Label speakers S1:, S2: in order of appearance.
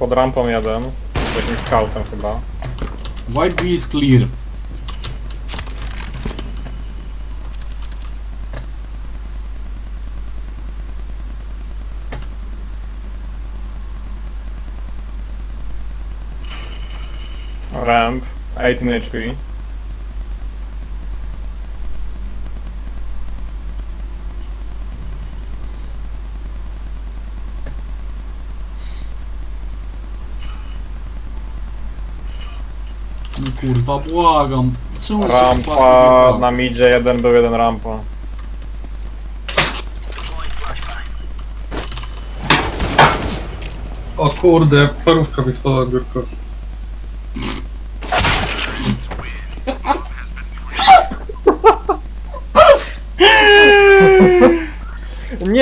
S1: Pod rampą jeden. Z jakimś scoutem chyba.
S2: White B is clear.
S1: Ramp. 18 HP.
S2: No kurwa, błagam. Czemu
S1: Rampa na midzie, jeden był jeden rampa.
S3: O kurde, parówka mi spadła na biurko. Nie,